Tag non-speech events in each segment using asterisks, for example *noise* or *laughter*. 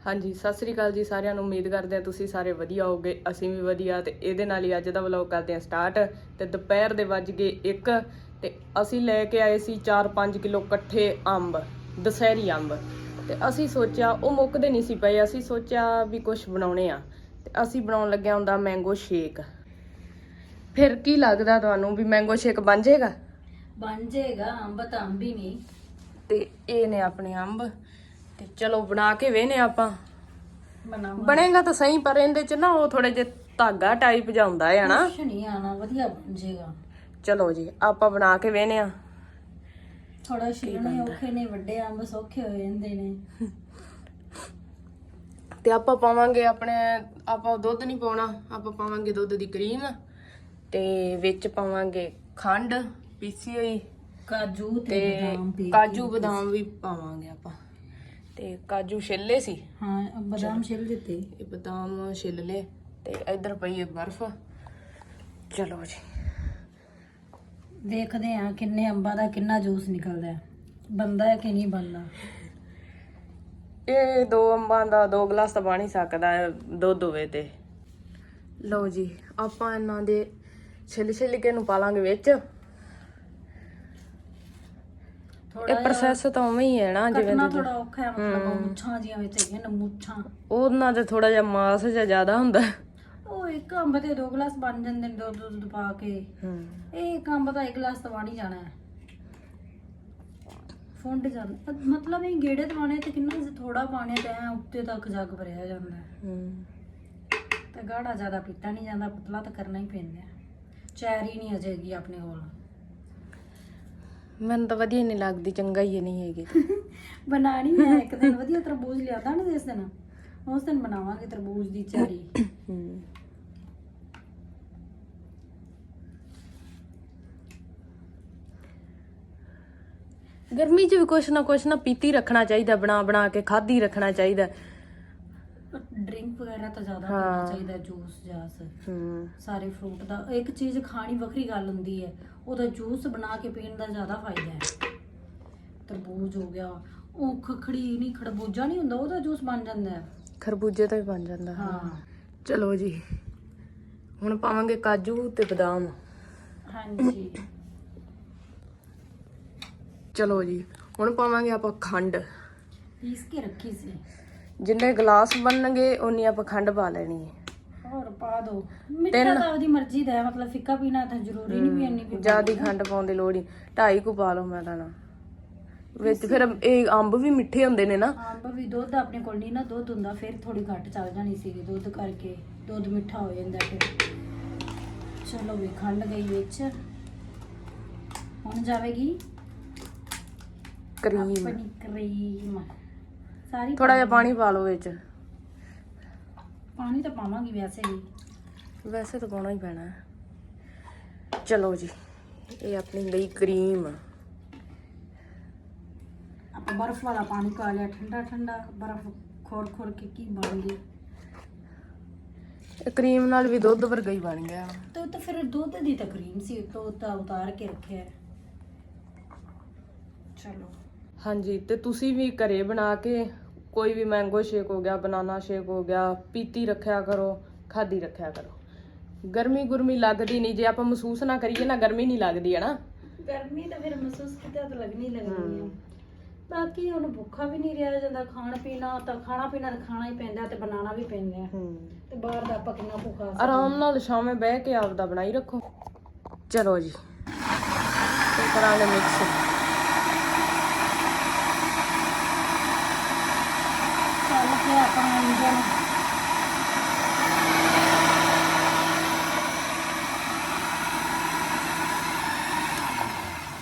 ਹਾਂਜੀ ਸਤਿ ਸ੍ਰੀ ਅਕਾਲ ਜੀ ਸਾਰਿਆਂ ਨੂੰ। ਉਮੀਦ ਕਰਦੇ ਹਾਂ ਤੁਸੀਂ ਸਾਰੇ ਵਧੀਆ ਹੋਗੇ ਅਸੀਂ ਵੀ ਵਧੀਆ ਤੇ ਇਹਦੇ ਨਾਲ ਹੀ ਅੱਜ ਦਾ ਵਲੌਗ ਕਰਦੇ ਹਾਂ ਸਟਾਰਟ ਤੇ ਦੁਪਹਿਰ ਦੇ ਵੱਜ ਗਏ 1 ਤੇ ਅਸੀਂ ਲੈ ਕੇ ਆਏ ਸੀ 4-5 ਕਿਲੋ ਇਕੱਠੇ ਅੰਬ ਦਸ਼ਹਿਰੀ ਅੰਬ। ਤੇ ਅਸੀਂ ਸੋਚਿਆ ਉਹ ਮੁੱਕਦੇ ਨਹੀਂ ਸੀ ਪਏ ਅਸੀਂ ਸੋਚਿਆ ਵੀ ਕੁਝ ਬਣਾਉਣੇ ਆ। ਤੇ ਅਸੀਂ ਬਣਾਉਣ ਲੱਗਿਆ ਹੁੰਦਾ ਮੈਂਗੋ ਸ਼ੇਕ ਫਿਰ ਕੀ ਲੱਗਦਾ ਤੁਹਾਨੂੰ ਵੀ ਮੈਂਗੋ ਸ਼ੇਕ ਬਣ ਜਾਏਗਾ? ਬਣ ਜਾਏਗਾ ਅੰਬ ਤਾਂ ਅੰਬ ਹੀ ਨਹੀਂ ਤੇ ਇਹ ਨੇ ਆਪਣੇ ਅੰਬ। ਤੇ ਚਲੋ ਬਣਾ ਕੇ ਵੇਨੇ ਆਪਾਂ। ਬਣਾਵਾ ਬਣੇਗਾ ਤਾਂ ਸਹੀ ਪਰ ਇਹਦੇ ਚ ਨਾ ਉਹ ਥੋੜੇ ਜਿਹਾ ਧਾਗਾ ਟਾਈਪ ਜਿਹਾ ਹੁੰਦਾ ਹੈ ਨਾ। ਕੁਛ ਨਹੀਂ ਆਣਾ ਵਧੀਆ ਬਣ ਜਾਏਗਾ ਚਲੋ ਜੀ ਆਪਾਂ ਬਣਾ ਕੇ ਵੇਨੇ ਆ। ਥੋੜਾ ਛਿਲਣੇ ਔਖੇ ਨੇ ਵੱਡੇ ਅੰਬ ਸੌਖੇ ਹੋ ਜਾਂਦੇ ਨੇ। ਤੇ ਆਪਾਂ ਪਾਵਾਂਗੇ ਆਪਣੇ ਆਪਾਂ ਦੁੱਧ ਨਹੀਂ ਪਾਉਣਾ ਆਪਾਂ ਪਾਵਾਂਗੇ ਦੁੱਧ ਦੀ ਕਰੀਮ। ਤੇ ਵਿੱਚ ਪਾਵਾਂਗੇ ਖੰਡ ਪੀਸੀ ਹੋਈ। ਕਾਜੂ ਤੇ ਬਦਾਮ ਕਾਜੂ ਬਦਾਮ ਵੀ ਪਾਵਾਂਗੇ ਆਪਾਂ। ਤੇ ਕਾਜੂ ਛਿੱਲੇ ਸੀ। ਹਾਂ ਬਦਾਮ ਛਿਲ ਦਿੱਤੇ। ਇਹ ਬਦਾਮ ਛਿੱਲ ਲਏ ਤੇ ਇੱਧਰ ਪਈ ਹੈ ਬਰਫ਼। ਚਲੋ ਜੀ। ਦੇਖਦੇ ਆ ਕਿੰਨੇ ਅੰਬਾਂ ਦਾ ਕਿੰਨਾ ਜੂਸ ਨਿਕਲਦਾ ਹੈ। ਬੰਦਾ ਹੈ ਕਿ ਨਹੀਂ ਬੰਦਾ ਇਹ ਦੋ ਅੰਬਾਂ ਦਾ ਦੋ ਗਲਾਸ ਤਾਂ ਬਣ ਹੀ ਸਕਦਾ ਹੈ ਦੁੱਧ ਹੋਵੇ ਤੇ। ਲਓ ਜੀ ਆਪਾਂ ਇਹਨਾਂ ਦੇ ਛਿੱਲ ਛਿੱਲ ਕੇ ਨੂੰ ਪਾ ਲਾਂਗੇ ਵਿੱਚ। ਇਹ ਪ੍ਰੋਸੈਸ ਤਾਂ ਉਵੇਂ ਹੀ ਹੈ ਨਾ ਜਿਵੇਂ ਕੱਟਣਾ ਥੋੜਾ ਔਖਾ ਹੈ ਮਤਲਬ ਮੁੱਛਾਂ ਜੀਆਂ ਵਿੱਚ ਹੈਗੀਆਂ ਨਾ ਮੁੱਛਾਂ। ਉਹਨਾਂ ਤੇ ਥੋੜਾ ਜਿਹਾ ਮਾਸ ਜਿਹਾ ਜ਼ਿਆਦਾ ਹੁੰਦਾ। ਉਹ ਇੱਕ ਅੰਬ ਤੇ ਦੋ ਗਲਾਸ ਬਣ ਜਾਂਦੇ ਨੇ ਦੁੱਧ ਦੁੱਧ ਪਾ ਕੇ। ਹੂੰ। ਇਹ ਇੱਕ ਅੰਬ ਦਾ ਇੱਕ ਗਲਾਸ ਤਾਂ ਬਣ ਹੀ ਜਾਣਾ ਹੈ। ਫੁੰਡ ਜਾਂਦਾ ਮਤਲਬ ਇਹ ਗੇੜੇ ਦਵਾਣੇ ਤੇ ਕਿੰਨਾ ਥੋੜਾ ਪਾਣੀ ਤੇ ਐਂ ਉੱਤੇ ਤੱਕ ਜੱਗ ਭਰਿਆ ਜਾਂਦਾ ਹੈ। ਹੂੰ। ਤੇ ਗਾੜਾ ਜ਼ਿਆਦਾ ਪੀਤਾ ਨਹੀਂ ਜਾਂਦਾ ਪਤਲਾ ਤਾਂ ਕਰਨਾ ਹੀ ਪੈਂਦਾ ਹੈ। ਚੈਰੀ ਨਹੀਂ ਅਜੇਗੀ ਆਪਣੇ ਕੋਲ। ਮੈਨੂੰ ਤਾਂ ਵਧੀਆ ਨਹੀਂ ਲੱਗਦੀ ਚੰਗਾ ਹੀ ਨਹੀਂ ਹੈਗੀ। *laughs* ਬਣਾਣੀ ਹੈ ਇੱਕ ਦਿਨ ਵਧੀਆ ਤਰਬੂਜ ਲਿਆਦਾ ਨਾ ਇਸ ਦਿਨ। ਉਸ ਦਿਨ ਬਣਾਵਾਂਗੇ ਤਰਬੂਜ ਦੀ ਚੈਰੀ। ਹੂੰ ਗਰਮੀ 'ਚ ਵੀ ਕੁਛ ਨਾ ਕੁਛ ਨਾ ਪੀਤੀ ਰੱਖਣਾ ਚਾਹੀਦਾ ਬਣਾ ਬਣਾ ਕੇ ਖਾਦੀ ਰੱਖਣਾ ਚਾਹੀਦਾ। ਡਰਿੰਕ ਵਗੈਰਾ ਤਾਂ ਜ਼ਿਆਦਾ ਹਾਂ। ਪੀਣਾ ਚਾਹੀਦਾ ਜੂਸ ਜਾਸ। ਹੂੰ। ਸਾਰੇ ਫਰੂਟ ਦਾ। ਇੱਕ ਚੀਜ਼ ਖਾਣੀ ਵੱਖਰੀ ਗੱਲ ਹੁੰਦੀ ਹੈ ਉਹਦਾ ਜੂਸ ਬਣਾ ਕੇ ਪੀਣ ਦਾ ਜ਼ਿਆਦਾ ਫਾਇਦਾ ਹੈ। ਤਰਬੂਜ ਹੋ ਗਿਆ ਉਹ ਖਖੜੀ ਨਹੀਂ ਖਰਬੂਜਾ ਨਹੀਂ ਹੁੰਦਾ ਉਹਦਾ ਜੂਸ ਬਣ ਜਾਂਦਾ ਹੈ। ਖਰਬੂਜੇ ਤੋਂ ਹੀ ਬਣ ਜਾਂਦਾ ਹਾਂ। ਚਲੋ ਜੀ ਹੁਣ ਪਾਵਾਂਗੇ ਕਾਜੂ ਤੇ ਬਦਾਮ। ਹਾਂਜੀ। ਚਲੋ ਜੀ ਹੁਣ ਪਾਵਾਂਗੇ ਆਪਾਂ ਖੰਡ। ਪੀਸ ਕੇ ਰੱਖੀ ਸੀ। ਜਿੰਨੇ ਗਲਾਸ ਬਣਨਗੇ ਉਨੀ ਆਪਾਂ ਖੰਡ ਪਾ ਲੈਣੀ ਹੈ। ਹੋਰ ਪਾ ਦੋ। ਮਿੱਠਾ ਤਾਂ ਉਹਦੀ ਮਰਜ਼ੀ ਦਾ ਹੈ ਮਤਲਬ ਫਿੱਕਾ ਪੀਣਾ ਤਾਂ ਜ਼ਰੂਰੀ ਨਹੀਂ ਵੀ ਇੰਨੀ ਵੀ ਜਿਆਦੀ ਖੰਡ ਪਾਉਣ ਦੀ ਲੋੜ ਨਹੀਂ ਢਾਈ ਕੁ ਪਾ ਲਓ ਮੈਂ ਤਾਂ ਨਾ। ਵਿੱਚ ਫਿਰ ਇਹ ਅੰਬ ਵੀ ਮਿੱਠੇ ਹੁੰਦੇ ਨੇ ਨਾ। ਅੰਬ ਵੀ ਦੁੱਧ ਆਪਣੇ ਕੋਲ ਨਹੀਂ ਨਾ ਦੁੱਧ ਹੁੰਦਾ ਫਿਰ ਥੋੜੀ ਘੱਟ ਚੱਲ ਜਾਣੀ ਸੀਗੀ ਦੁੱਧ ਕਰਕੇ। ਦੁੱਧ ਮਿੱਠਾ ਹੋ ਜਾਂਦਾ ਫਿਰ। ਚਲੋ ਵੀ ਖੰਡ ਗਈ ਵਿੱਚ। ਹੁਣ ਜਾਵੇਗੀ ਕਰੀਮ ਆਪਣੀ ਕਰੀਮ ਸਾਰੀ ਥੋੜਾ ਜਿਹਾ ਪਾਣੀ ਪਾ ਲਓ ਵਿੱਚ। ਪਾਣੀ ਤਾਂ ਪਾਵਾਂਗੀ ਵੈਸੇ ਵੀ। ਵੈਸੇ ਤਾਂ ਪਾਉਣਾ ਹੀ ਪੈਣਾ। ਹੈ ਚਲੋ ਜੀ ਇਹ ਆਪਣੀ ਗਈ ਕਰੀਮ। ਆਪਾਂ ਬਰਫ਼ ਵਾਲਾ ਪਾਣੀ ਪਾ ਲਿਆ ਠੰਡਾ ਠੰਡਾ ਬਰਫ਼ ਖੋੜ ਖੋੜ ਕੇ ਕੀ ਬਣ ਗਈ ਇਹ ਕਰੀਮ ਨਾਲ ਵੀ ਦੁੱਧ ਵਰਗਾ ਹੀ ਬਣ ਗਿਆ। ਤੇ ਉਹ ਤਾਂ ਫਿਰ ਦੁੱਧ ਦੀ ਤਾਂ ਕਰੀਮ ਸੀ ਉੱਤੋਂ ਤਾਂ ਉਤਾਰ ਕੇ ਰੱਖਿਆ। ਹੈ। ਚਲੋ। ਹਾਂਜੀ ਤੇ ਤੁਸੀਂ ਵੀ ਘਰੇ ਬਣਾ ਕੇ ਕੋਈ ਵੀ ਮੈਂਗੋ ਸ਼ੇਕ ਹੋ ਗਿਆ ਬਨਾਨਾ ਸ਼ੇਕ ਹੋ ਗਿਆ ਪੀਤੀ ਰੱਖਿਆ ਕਰੋ ਖਾਦੀ ਰੱਖਿਆ ਕਰੋ। ਗਰਮੀ ਗੁਰਮੀ ਲੱਗਦੀ ਨਹੀਂ ਜੇ ਆਪਾਂ ਮਹਿਸੂਸ ਨਾ ਕਰੀਏ ਨਾ ਗਰਮੀ ਨਹੀਂ ਲੱਗਦੀ ਹੈ ਨਾ ਗਰਮੀ ਤਾਂ ਫਿਰ ਮਹਿਸੂਸ ਕੀਤਾ ਤਾਂ ਲੱਗਣੀ ਲੱਗਣੀ ਹੈ। ਬਾਕੀ ਹੁਣ ਭੁੱਖਾ ਵੀ ਨਹੀਂ ਰਿਹਾ ਜਾਂਦਾ ਖਾਣ ਪੀਣਾ ਤਾਂ ਖਾਣਾ ਪੀਣਾ ਤਾਂ ਖਾਣਾ ਹੀ ਪੈਂਦਾ ਤੇ ਬਣਾਉਣਾ ਵੀ ਪੈਂਦਾ ਤੇ ਬਾਹਰ ਦਾ ਆਪਾਂ ਕਿੰਨਾ ਭੁੱਖਾ ਸਕਦੇ ਆਰਾਮ ਨਾਲ ਸ਼ਾਮੇ ਬਹਿ ਕੇ ਆਪਦਾ ਬਣਾਈ ਰੱਖੋ। ਚਲੋ ਜੀ। ਤੇ ਕਰਾਂਗੇ ਮਿਕਸ ਚੱਲ ਕੇ ਆਪਣਾ ਇੰਜਨ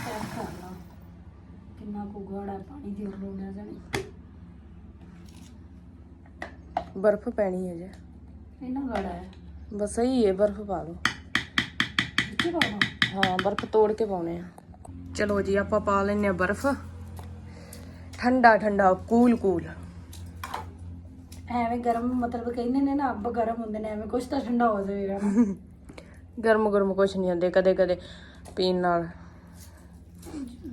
ਚੈੱਕ ਕਰ ਲਾ। ਕਿੰਨਾ ਕੁ ਗਾੜਾ ਹੈ, ਪਾਣੀ ਦੀ ਲੋੜ ਨਾ ਜਾਣੀ। ਬਰਫ਼ ਪੈਣੀ ਹੈ ਜੇ। ਇੰਨਾ ਗਾੜਾ ਹੈ? ਬਸ ਸਹੀ ਹੈ ਬਰਫ਼ ਪਾ ਲਓ। ਵਿੱਚੇ ਪਾਉਣਾ? ਹਾਂ ਬਰਫ਼ ਤੋੜ ਕੇ ਪਾਉਣੇ ਆ। ਚਲੋ ਜੀ ਆਪਾਂ ਪਾ ਲੈਨੇ ਆ ਬਰਫ਼। ਠੰਡਾ ਠੰਡਾ ਕੂਲ ਕੂਲ ਐਵੇਂ ਗਰਮ ਮਤਲਬ ਕਹਿੰਦੇ ਨੇ ਨਾ ਅੱਬ ਗਰਮ ਹੁੰਦੇ ਨੇ ਐਵੇਂ ਕੁਝ ਤਾਂ ਠੰਡਾ ਹੋ ਜਾਵੇਗਾ *laughs* ਗਰਮ ਗਰਮ ਕੁਛ ਨਹੀਂ ਹੁੰਦੇ ਕਦੇ ਕਦੇ ਪੀਣ ਨਾਲ।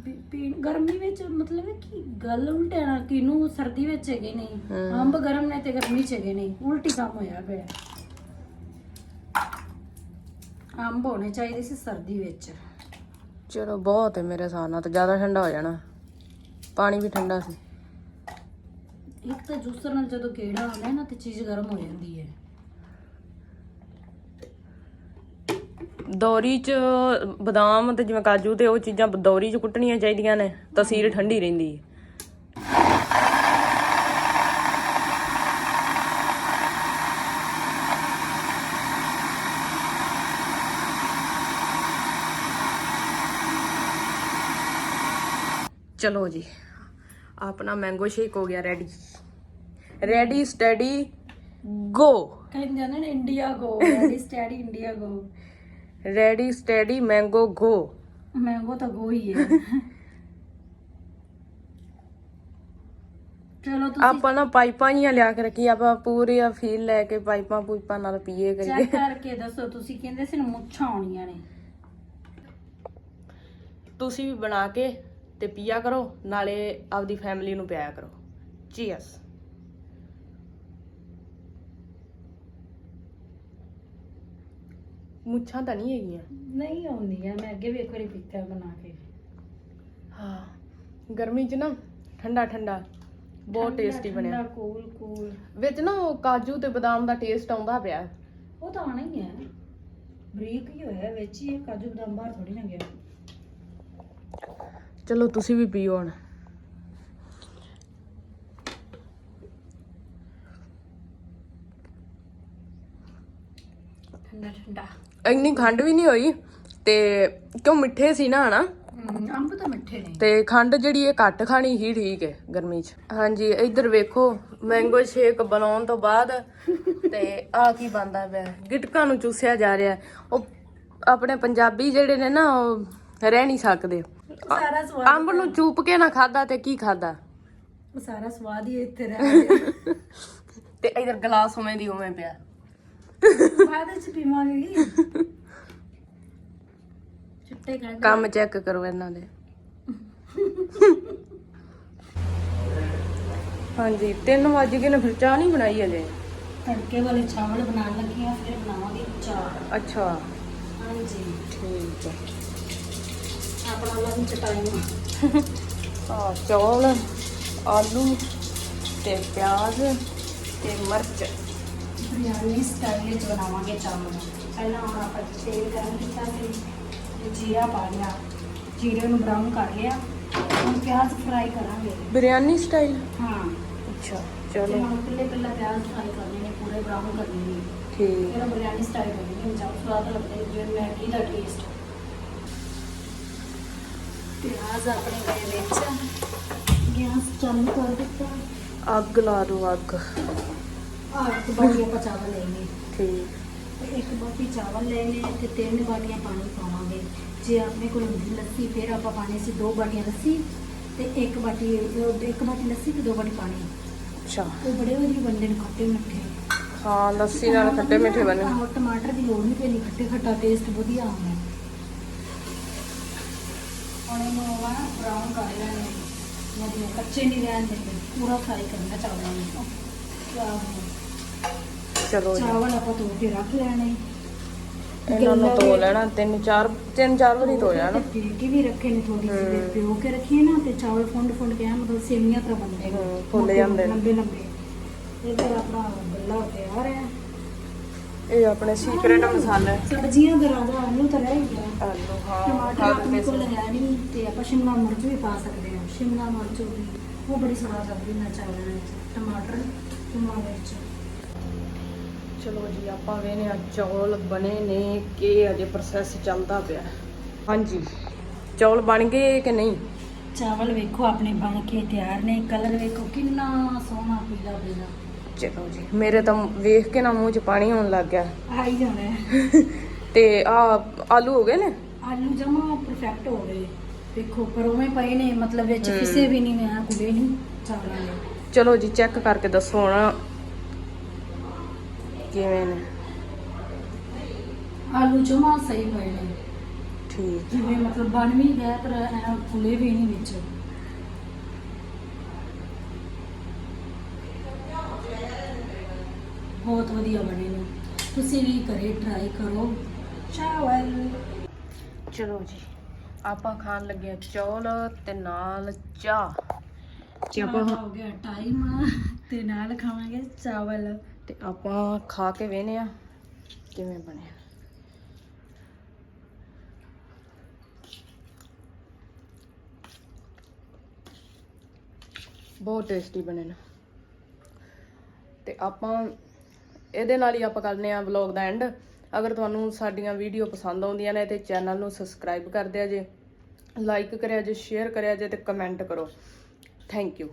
ਵੀ- ਪੀ ਕਿ ਗਰਮੀ ਵਿੱਚ ਮਤਲਬ ਕਿ ਗੱਲ ਉਲਟਿਆ ਨਾ ਕਿਨੂੰ ਸਰਦੀ ਵਿੱਚ ਹੈਗੇ ਨਹੀਂ। ਅੰਬ ਗਰਮ ਨੇ ਤੇ ਗਰਮੀ ਚ ਹੈਗੇ ਨਹੀਂ ਉਲਟੀ ਕੰਮ ਹੋਇਆ ਪਿਆ। ਅੰਬ ਹੋਣੇ ਚਾਹੀਦੇ ਸੀ ਸਰਦੀ ਵਿੱਚ। ਚਲੋ ਬਹੁਤ ਹੈ ਮੇਰੇ ਹਿਸਾਬ ਨਾਲ ਤਾਂ ਜ਼ਿਆਦਾ ਠੰਡਾ ਹੋ ਜਾਣਾ। ਪਾਣੀ ਵੀ ਠੰਡਾ ਸੀ। ਇੱਕ ਤਾਂ ਜੂਸਰ ਨਾਲ ਜਦੋਂ ਕੀੜਾ ਆਉਂਦਾ ਹੈ ਨਾ ਤੇ ਚੀਜ਼ ਗਰਮ ਹੋ ਜਾਂਦੀ ਹੈ। ਦੌਰੀ ਚ ਬਦਾਮ ਤੇ ਜਿਵੇਂ ਕਾਜੂ ਤੇ ਉਹ ਚੀਜ਼ਾਂ ਦੌਰੀ ਚ ਕੁੱਟਣੀਆਂ ਚਾਹੀਦੀਆਂ ਨੇ ਤਸੀਰ ਠੰਡੀ ਰਹਿੰਦੀ ਹੈ। ਚਲੋ ਜੀ। ਆਪਣਾ ਮੈਂਗੋ ਸ਼ੇਕ ਹੋ ਗਿਆ ਰੈਡੀ ਰੈਡੀ ਸਟੱਡੀ ਗੋ ਕਹਿੰਦੇ ਹੁੰਦੇ ਨੇ India go ready steady India go ready steady mango go mango ਤਾਂ ਗੋ ਹੀ ਹੈ। ਚਲੋ ਤੁਸੀਂ ਆਪਾਂ ਨਾ ਪਾਈਪਾਂ ਜੀਆਂ ਲਿਆ ਕੇ ਰੱਖੀ ਆਪਾਂ ਪੂਰੇ ਆ ਫੀਲ ਲੈ ਕੇ ਪਾਈਪਾਂ ਪੂਈਪਾਂ ਨਾਲ ਪੀਏ ਚੈੱਕ ਕਰੀਏ। ਕਰਕੇ ਦੱਸੋ ਤੁਸੀਂ ਕਹਿੰਦੇ ਸੀ ਮੁੱਛਾਂ ਆਉਣੀਆਂ ਨੇ। ਤੁਸੀਂ ਵੀ ਬਣਾ ਕੇ ਤੇ ਪੀਆ ਕਰੋ ਨਾਲੇ ਆਪਦੀ ਫੈਮਿਲੀ ਨੂੰ ਪਿਆਇਆ ਕਰੋ। ਚੀਅਰਸ ਮੁੱਛਾਂ ਤਾਂ ਨਹੀਂ ਹੈਗੀਆਂ। ਨਹੀਂ ਆਉਂਦੀਆਂ ਮੈਂ ਅੱਗੇ ਵੀ ਇੱਕ ਵਾਰੀ ਪੀਤਾ ਬਣਾ ਕੇ। ਹਾਂ ਗਰਮੀ 'ਚ ਨਾ ਠੰਡਾ ਠੰਡਾ ਬਹੁਤ ਟੇਸਟੀ ਬਣਿਆ। ਕੂਲ ਕੂਲ ਵਿੱਚ ਨਾ ਉਹ ਕਾਜੂ ਤੇ ਬਦਾਮ ਦਾ ਟੇਸਟ ਆਉਂਦਾ ਪਿਆ। ਉਹ ਤਾਂ ਆਣਾ ਹੀ ਹੈ। ਬਰੀਕ ਹੀ ਹੋਇਆ ਵਿੱਚ ਇਹ ਕਾਜੂ ਬਦਾਮ ਬਾਹਰ ਥੋੜੀ ਨਾ ਗਿਆ। ਚਲੋ ਤੁਸੀਂ ਵੀ ਪੀਓ ਹੁਣ। ਠੰਡਾ ਠੰਡਾ। ਇੰਨੀ ਖੰਡ ਵੀ ਨਹੀਂ ਹੋਈ ਤੇ ਕਿਉਂ ਮਿੱਠੇ ਸੀ ਨਾ ਹਨਾ? ਅੰਬ ਤਾਂ ਮਿੱਠੇ ਨੇ। ਤੇ ਖੰਡ ਜਿਹੜੀ ਇਹ ਘੱਟ ਖਾਣੀ ਹੀ ਠੀਕ ਹੈ ਗਰਮੀ 'ਚ। ਹਾਂਜੀ ਇੱਧਰ ਵੇਖੋ ਮੈਂਗੋ ਸ਼ੇਕ ਬਣਾਉਣ ਤੋਂ ਬਾਅਦ ਤੇ ਆ ਕੀ ਬੰਦਾ ਪਿਆ? ਗਿਟਕਾਂ ਨੂੰ ਚੂਸਿਆ ਜਾ ਰਿਹਾ। ਉਹ ਆਪਣੇ ਪੰਜਾਬੀ ਜਿਹੜੇ ਨੇ ਨਾ ਉਹ ਰਹਿ ਨਹੀਂ ਸਕਦੇ। ਸਾਰਾ ਸਵਾਦ ਅੰਬ ਨੂੰ ਚੂਪ ਕੇ ਨਾ ਖਾਦਾ ਤੇ ਕੀ ਖਾਦਾ ਸਾਰਾ ਸਵਾਦ ਹੀ ਇੱਥੇ ਰਹਿ ਗਿਆ *laughs* ਤੇ ਇਧਰ ਗਲਾਸ ਉਵੇਂ ਦੀ ਉਵੇਂ ਪਿਆ। ਬਾਅਦ ਵਿੱਚ ਪੀਵਾਂਗੇ ਚਿੱਟੇ ਕੱਢ ਕੰਮ ਚੈੱਕ ਕਰੋ ਇਹਨਾਂ ਦੇ। ਹਾਂਜੀ 3 ਵਜ ਗਏ ਨੇ ਫਿਰ ਚਾਹ ਨਹੀਂ ਬਣਾਈ ਹਲੇ ਤੜਕੇ ਵਾਲੇ ਚਾਵਲ ਬਣਾਉਣ ਲੱਗੀ ਆ ਫਿਰ ਬਣਾਵਾਂਗੇ ਚਾਹ ਅੱਛਾ। ਹਾਂਜੀ। ਠੀਕ ਹੈ ਆਪਣਾ ਲੰਚ ਟਾਈਮ ਆ ਚੌਲ ਆਲੂ ਤੇ ਪਿਆਜ਼ ਤੇ ਮਿਰਚ। ਬਿਰਿਆਨੀ ਸਟਾਈਲ ਵਿੱਚ ਬਣਾਵਾਂਗੇ ਚਾਵਲ। ਪਹਿਲਾਂ ਹੁਣ ਆਪਾਂ ਤੇਲ ਗਰਮ ਕੀਤਾ ਤੇ ਜੀਰਾ ਪਾ ਲਿਆ। ਜੀਰੇ ਨੂੰ ਬਰਾਊਨ ਕਰ ਲਿਆ। ਹੁਣ ਪਿਆਜ਼ ਫਰਾਈ ਕਰਾਂਗੇ। ਬਿਰਿਆਨੀ ਸਟਾਈਲ ਹਾਂ। ਅੱਛਾ ਚਲੋ। ਹੁਣ ਪਹਿਲੇ ਪਹਿਲਾਂ ਪਿਆਜ਼ ਫਰਾਈ ਕਰਨੇ ਨੇ ਪੂਰੇ ਬਰਾਊਨ ਕਰਨੇ ਨੇ ਠੀਕ। ਫਿਰ ਬਿਰਿਆਨੀ ਸਟਾਈਲ ਕਰਨੀ ਹੈ ਚਾਵਲ ਸਵਾਦ ਲੱਗਦੇ ਜਿਵੇਂ ਮੈਗੀ ਦਾ ਟੇਸਟ ਪਿਆਜ਼ ਆਪਣੇ ਗਏ ਵਿੱਚ ਗੈਸ ਚਾਲੂ ਕਰ ਦਿੱਤਾ। ਅੱਗ ਲਾ ਦੋ ਅੱਗ। ਬਾਟੀ ਆਪਾਂ ਚਾਵਲ ਲੈਣੇ ਠੀਕ। ਤੇ ਇੱਕ ਬਾਟੀ ਚਾਵਲ ਲੈਣੇ ਤੇ ਤਿੰਨ ਬਾਟੀਆਂ ਪਾਣੀ ਪਾਵਾਂਗੇ। ਜੇ ਆਪਣੇ ਕੋਲ ਹੁੰਦੀ ਲੱਸੀ ਫਿਰ ਆਪਾਂ ਪਾਣੀ ਸੀ ਦੋ ਬਾਟੀਆਂ ਲੱਸੀ ਤੇ ਇੱਕ ਬਾਟੀ ਇੱਕ ਬਾਟੀ ਲੱਸੀ ਤੇ ਦੋ ਬਾਟੀ ਪਾਣੀ। ਅੱਛਾ। ਉਹ ਬੜੇ ਵਧੀਆ ਬਣਦੇ ਨੇ ਖੱਟੇ ਮਿੱਠੇ। ਹਾਂ ਲੱਸੀ ਨਾਲ ਖੱਟੇ ਮਿੱਠੇ ਬਣੇ ਆਹੋ, ਟਮਾਟਰ ਦੀ ਲੋੜ ਨਹੀਂ ਪੈਣੀ ਖੱਟੇ ਖੱਟਾ ਟੇਸਟ ਵਧੀਆ ਆਉਂਦਾ। ਚਲੋ ਜੀ। ਚਾਵਲ ਆਪਾਂ ਧੋ ਕੇ ਰੱਖ ਲੈਣੇ। ਇਹਨਾਂ ਨੂੰ ਧੋ ਲੈਣਾ ਤਿੰਨ ਚਾਰ ਤਿੰਨ ਚਾਰ ਵਾਰੀ ਧੋ ਜਾਣਾ। ਕਿ ਵੀ ਰੱਖੇ ਨੇ ਥੋੜੀ ਜਿਹੀ। ਪਿਓ ਕੇ ਰੱਖੀਏ ਨਾ ਤੇ ਚਾਵਲ ਫੁੰਡ ਫੁੰਡ ਕੇ ਐਂ ਮਤਲਬ ਸੇਵੀਆਂ ਤਰ੍ਹਾਂ ਬਣਦੇ ਨੇ ਹਮ, ਫੁੱਲ ਮੋਟੇ- ਜਾਂਦੇ ਨੇ। ਲੰਬੇ ਲੰਬੇ ਇਹ ਫਿਰ ਆਪਣਾ ਬੱਲਾ ਤਿਆਰ ਹੈ। ਇਹ ਆਪਣੇ ਸੀਕ੍ਰੇਟ ਮਸਾਲਾ। ਸਬਜ਼ੀਆਂ ਦਾ ਰਾਜਾ ਆਲੂ ਤਾਂ ਰਹਿ ਗਿਆ ਆਲੂ ਹਾਂ ਟਮਾਟਰ ਆਪਣੇ ਕੋਲ ਹੈ ਨਹੀਂ ਤੇ ਆਪਾਂ ਸ਼ਿਮਲਾ ਮਿਰਚ ਵੀ ਪਾ ਸਕਦੇ ਹਾਂ। ਸ਼ਿਮਲਾ ਮਿਰਚ ਉਹ ਬੜੀ ਸਵਾਦ ਲੱਗਦੀ ਨਾ ਚਾਵਲਾਂ ਵਿੱਚ। ਟਮਾਟਰ ਸ਼ਿਮਲਾ ਮਿਰਚ। ਚਲੋ ਜੀ ਆਪਾਂ ਵੇਨੇ ਆ ਚੌਲ ਬਣੇ ਨੇ ਕਿ ਅਜੇ ਪ੍ਰੋਸੈਸ ਚੱਲਦਾ ਪਿਆ। ਹਾਂਜੀ ਚੌਲ ਬਣ ਗਏ ਕਿ ਨਹੀਂ? ਚਾਵਲ ਵੇਖੋ ਆਪਣੇ ਬਣ ਕੇ ਤਿਆਰ ਨੇ। ਕਲਰ ਵੇਖੋ ਕਿੰਨਾ ਸੋਹਣਾ ਪੀਲਾ ਪੀਲਾ ਚਲੋ ਜੀ। ਮੇਰੇ ਤਾਂ ਵੇਖ ਕੇ ਨਾ ਮੂੰਹ 'ਚ ਪਾਣੀ ਆਉਣ ਲੱਗ ਗਿਆ। ਆ ਹੀ ਜਾਣਾ। ਹੈ ਤੇ ਆ ਆਲੂ ਹੋ ਗਏ ਨੇ? ਆਲੂ ਜਮਾ ਪਰਫੈਕਟ ਹੋ ਗਏ। ਵੇਖੋ ਪਰ ਉਵੇਂ ਪਏ ਨੇ ਮਤਲਬ ਵਿੱਚ। ਕਿਸੇ ਵੀ ਨਹੀਂ ਮੈਂ ਕੁੜੇ ਨਹੀਂ ਚਾਵਲਾਂ ਦੇ। ਚਲੋ ਜੀ ਚੈੱਕ ਕਰਕੇ ਦੱਸੋ ਹੁਣ ਕਿਵੇਂ ਨੇ। ਆਲੂ ਜਮਾ ਸਹੀ ਪਏ ਨੇ। ਠੀਕ। ਜਿਵੇਂ ਮਤਲਬ ਬਣ ਵੀ ਗਿਆ ਪਰ ਐ ਫੁੱਲੇ ਵੀ ਨਹੀਂ ਵਿੱਚ। ਬਹੁਤ ਵਧੀਆ ਬਣੇ ਨੇ। ਤੁਸੀਂ ਵੀ ਘਰੇ ਟਰਾਈ ਕਰੋ। ਚਾਵਲ। ਚਲੋ ਜੀ ਆਪਾਂ ਖਾਣ ਲੱਗੇ ਆ ਚੌਲ ਤੇ ਨਾਲ ਚਾਹ। ਤੇ ਆਪਾਂ ਹੋ ਗਿਆ ਟਾਈਮ ਤੇ ਨਾਲ ਖਾਵਾਂਗੇ ਚਾਵਲ। ਤੇ ਆਪਾਂ ਖਾ ਕੇ ਵੇਨੇ ਆ ਕਿਵੇਂ ਬਣਿਆ। ਬਹੁਤ ਟੇਸਟੀ ਬਣੇ ਨੇ। ਤੇ ਆਪਾਂ ਇਹਦੇ ਨਾਲ ਹੀ ਆਪਾਂ ਕਰਨੇ ਆ ਵਲੌਗ ਦਾ ਐਂਡ ਅਗਰ ਤੁਹਾਨੂੰ ਸਾਡੀਆਂ ਵੀਡੀਓ ਪਸੰਦ ਆਉਂਦੀਆਂ ਨੇ ਤੇ ਚੈਨਲ ਨੂੰ ਸਬਸਕ੍ਰਾਈਬ ਕਰ ਦਿਆ ਜੇ ਲਾਈਕ ਕਰਿਆ ਜੇ ਸ਼ੇਅਰ ਕਰਿਆ ਜੇ ਤੇ ਕਮੈਂਟ ਕਰੋ। Thank you